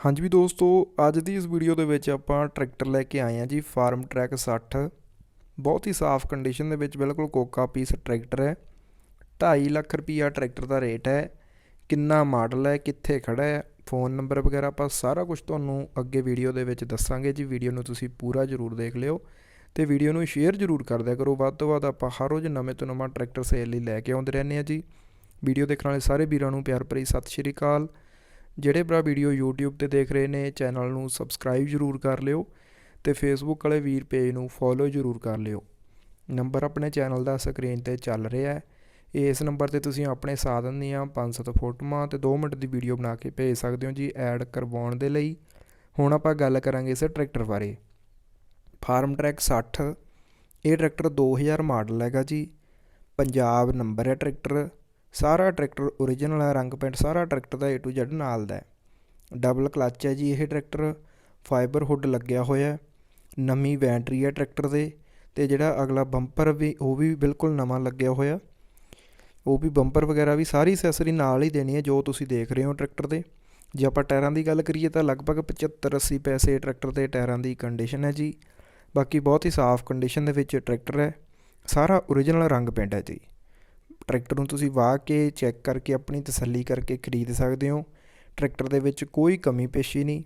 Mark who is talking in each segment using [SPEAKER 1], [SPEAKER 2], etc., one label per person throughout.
[SPEAKER 1] ਹਾਂਜੀ ਵੀ ਦੋਸਤੋ, ਅੱਜ ਦੀ ਇਸ ਵੀਡੀਓ ਦੇ ਵਿੱਚ ਆਪਾਂ ਟਰੈਕਟਰ ਲੈ ਕੇ ਆਏ ਹਾਂ ਜੀ, ਫਾਰਮ ਟਰੈਕ 60 ਬਹੁਤ ਹੀ ਸਾਫ਼ ਕੰਡੀਸ਼ਨ ਦੇ ਵਿੱਚ ਬਿਲਕੁਲ ਕੋਕਾ ਪੀਸ ਟਰੈਕਟਰ ਹੈ। 2.5 ਲੱਖ ਰੁਪਈਆ ਟਰੈਕਟਰ ਦਾ ਰੇਟ ਹੈ। ਕਿੰਨਾ ਮਾਡਲ ਹੈ, ਕਿੱਥੇ ਖੜਾ ਹੈ ਫੋਨ ਨੰਬਰ ਵਗੈਰਾ ਆਪਾਂ ਸਾਰਾ ਕੁਝ ਤੁਹਾਨੂੰ ਅੱਗੇ ਵੀਡੀਓ ਦੇ ਵਿੱਚ ਦੱਸਾਂਗੇ ਜੀ। ਵੀਡੀਓ ਨੂੰ ਤੁਸੀਂ ਪੂਰਾ ਜ਼ਰੂਰ ਦੇਖ ਲਿਓ ਤੇ ਵੀਡੀਓ ਨੂੰ ਸ਼ੇਅਰ ਜ਼ਰੂਰ ਕਰ ਦਿਆ ਕਰੋ। ਵੱਧ ਤੋਂ ਵੱਧ ਆਪਾਂ ਹਰ ਰੋਜ਼ ਨਵੇਂ ਤੋਂ ਨਵਾਂ ਟਰੈਕਟਰ ਸੇਲ ਲਈ ਲੈ ਕੇ ਆਉਂਦੇ ਰਹਿੰਦੇ ਹਾਂ ਜੀ। ਵੀਡੀਓ ਦੇਖਣ ਵਾਲੇ ਸਾਰੇ ਵੀਰਾਂ ਨੂੰ ਪਿਆਰ ਭਰੀ ਸਤਿ ਸ਼੍ਰੀ ਅਕਾਲ। ਜਿਹੜੇ ਭਰਾ ਵੀਡੀਓ YouTube ਤੇ ਦੇਖ ਰਹੇ ਨੇ, ਚੈਨਲ ਨੂੰ ਸਬਸਕ੍ਰਾਈਬ ਜ਼ਰੂਰ ਕਰ ਲਿਓ ਤੇ Facebook ਵਾਲੇ ਵੀਰ ਪੇਜ ਨੂੰ ਫੋਲੋ ਜ਼ਰੂਰ ਕਰ ਲਿਓ। ਨੰਬਰ ਆਪਣੇ ਚੈਨਲ ਦਾ ਸਕਰੀਨ ਤੇ ਚੱਲ ਰਿਹਾ ਹੈ। ਇਸ ਨੰਬਰ ਤੇ ਤੁਸੀਂ ਆਪਣੇ ਸਾਧਨ ਦੀਆਂ 5-7 ਫੋਟੋਆਂ ਤੇ 2 ਮਿੰਟ ਦੀ ਵੀਡੀਓ ਬਣਾ ਕੇ ਭੇਜ ਸਕਦੇ ਹੋ ਜੀ ਐਡ ਕਰਵਾਉਣ ਦੇ ਲਈ। ਹੁਣ ਆਪਾਂ ਗੱਲ ਕਰਾਂਗੇ ਇਸ ਟਰੈਕਟਰ ਬਾਰੇ। ਫਾਰਮ ਟਰੈਕ 60 ਇਹ ਟਰੈਕਟਰ 2000 ਮਾਡਲ ਹੈਗਾ ਜੀ। ਪੰਜਾਬ ਨੰਬਰ ਹੈ ਟਰੈਕਟਰ ਸਾਰਾ ਟਰੈਕਟਰ ਓਰੀਜਨਲ ਹੈ ਰੰਗ ਪੈਂਟ ਸਾਰਾ ਟਰੈਕਟਰ ਦਾ A to Z ਨਾਲ ਦਾ ਡਬਲ ਕਲੱਚ ਹੈ ਜੀ ਇਹ ਟਰੈਕਟਰ ਫਾਈਬਰ ਹੁੱਡ ਲੱਗਿਆ ਹੋਇਆ ਨਵੀਂ ਬੈਟਰੀ ਹੈ ਟਰੈਕਟਰ ਦੇ ਤੇ ਜਿਹੜਾ ਅਗਲਾ ਬੰਪਰ ਵੀ, ਉਹ ਵੀ ਬਿਲਕੁਲ ਨਵਾਂ ਲੱਗਿਆ ਹੋਇਆ। ਉਹ ਵੀ ਬੰਪਰ ਵਗੈਰਾ ਵੀ ਸਾਰੀ ਅਸੈਸਰੀ ਨਾਲ ਹੀ ਦੇਣੀ ਹੈ ਜੋ ਤੁਸੀਂ ਦੇਖ ਰਹੇ ਹੋ ਟਰੈਕਟਰ ਦੇ। ਜੇ ਆਪਾਂ ਟਾਇਰਾਂ ਦੀ ਗੱਲ ਕਰੀਏ ਤਾਂ ਲਗਭਗ 75 80 ਪੈਸੇ ਟਰੈਕਟਰ ਦੇ ਟਾਇਰਾਂ ਦੀ ਕੰਡੀਸ਼ਨ ਹੈ ਜੀ। ਬਾਕੀ ਬਹੁਤ ਹੀ ਸਾਫ਼ ਕੰਡੀਸ਼ਨ ਦੇ ਵਿੱਚ ਟਰੈਕਟਰ ਹੈ। ਸਾਰਾ ਓਰੀਜਨਲ ਰੰਗ ਪੈਂਟ ਹੈ ਜੀ। ਟਰੈਕਟਰ ਨੂੰ ਤੁਸੀਂ ਵਾਹ ਕੇ ਚੈੱਕ ਕਰਕੇ ਆਪਣੀ ਤਸੱਲੀ ਕਰਕੇ ਖਰੀਦ ਸਕਦੇ ਹੋ। ਟਰੈਕਟਰ ਦੇ ਵਿੱਚ ਕੋਈ ਕਮੀ ਪੇਸ਼ੀ ਨਹੀਂ।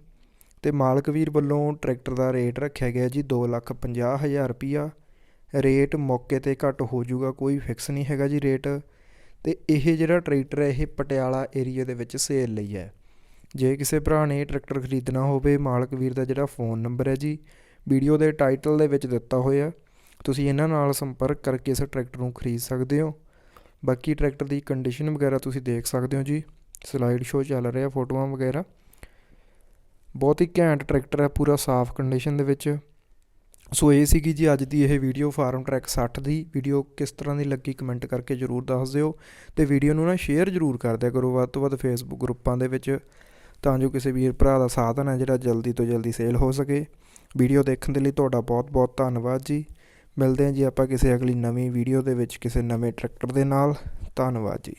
[SPEAKER 1] ਤੇ ਮਾਲਕ ਵੀਰ ਵੱਲੋਂ ਟਰੈਕਟਰ ਦਾ ਰੇਟ ਰੱਖਿਆ ਗਿਆ ਜੀ 250000 ਰੁਪਿਆ ਰੇਟ ਮੌਕੇ ਤੇ ਘੱਟ ਹੋ ਜਾਊਗਾ, ਕੋਈ ਫਿਕਸ ਨਹੀਂ ਹੈਗਾ ਜੀ ਰੇਟ। ਤੇ ਇਹ ਜਿਹੜਾ ਟਰੈਕਟਰ ਹੈ, ਇਹ ਪਟਿਆਲਾ ਏਰੀਆ ਦੇ ਵਿੱਚ ਸੇਲ ਲਈ ਹੈ। ਜੇ ਕਿਸੇ ਭਰਾ ਨੇ ਟਰੈਕਟਰ ਖਰੀਦਣਾ ਹੋਵੇ, ਮਾਲਕ ਵੀਰ ਦਾ ਜਿਹੜਾ ਫੋਨ ਨੰਬਰ ਹੈ ਜੀ ਵੀਡੀਓ ਦੇ ਟਾਈਟਲ ਦੇ ਵਿੱਚ ਦਿੱਤਾ ਹੋਇਆ। ਤੁਸੀਂ ਇਹਨਾਂ ਨਾਲ ਸੰਪਰਕ ਕਰਕੇ ਇਸ ਟਰੈਕਟਰ ਨੂੰ ਖਰੀਦ ਸਕਦੇ ਹੋ। ਬਾਕੀ ਟਰੈਕਟਰ ਦੀ ਕੰਡੀਸ਼ਨ ਵਗੈਰਾ ਤੁਸੀਂ ਦੇਖ ਸਕਦੇ ਹੋ ਜੀ। ਸਲਾਈਡ ਸ਼ੋਅ ਚੱਲ ਰਿਹਾ, ਫੋਟੋਆਂ ਵਗੈਰਾ। ਬਹੁਤ ਹੀ ਘੈਂਟ ਟਰੈਕਟਰ ਹੈ, ਪੂਰਾ ਸਾਫ਼ ਕੰਡੀਸ਼ਨ ਦੇ ਵਿੱਚ। ਸੋ ਇਹ ਸੀਗੀ ਜੀ ਅੱਜ ਦੀ ਇਹ ਵੀਡੀਓ ਫਾਰਮ ਟਰੈਕ 60 ਦੀ। ਵੀਡੀਓ ਕਿਸ ਤਰ੍ਹਾਂ ਦੀ ਲੱਗੀ ਕਮੈਂਟ ਕਰਕੇ ਜਰੂਰ ਦੱਸ ਦਿਓ। ਤੇ ਵੀਡੀਓ ਨੂੰ ਨਾ ਸ਼ੇਅਰ ਜਰੂਰ ਕਰ ਦਿਆ ਕਰੋ, ਵੱਧ ਤੋਂ ਵੱਧ ਫੇਸਬੁੱਕ ਗਰੁੱਪਾਂ ਦੇ ਵਿੱਚ। ਤਾਂ ਜੋ ਕਿਸੇ ਵੀਰ ਭਰਾ ਦਾ ਸਾਧਨ ਹੈ ਜਿਹੜਾ ਜਲਦੀ ਤੋਂ ਜਲਦੀ ਸੇਲ ਹੋ ਸਕੇ। ਵੀਡੀਓ ਦੇਖਣ ਦੇ ਲਈ ਤੁਹਾਡਾ ਬਹੁਤ ਬਹੁਤ ਧੰਨਵਾਦ ਜੀ। ਮਿਲਦੇ ਹਾਂ ਜੀ ਆਪਾਂ ਕਿਸੇ ਅਗਲੀ ਨਵੀਂ ਵੀਡੀਓ ਦੇ ਵਿੱਚ ਕਿਸੇ ਨਵੇਂ ਟਰੈਕਟਰ ਦੇ ਨਾਲ। ਧੰਨਵਾਦ ਜੀ।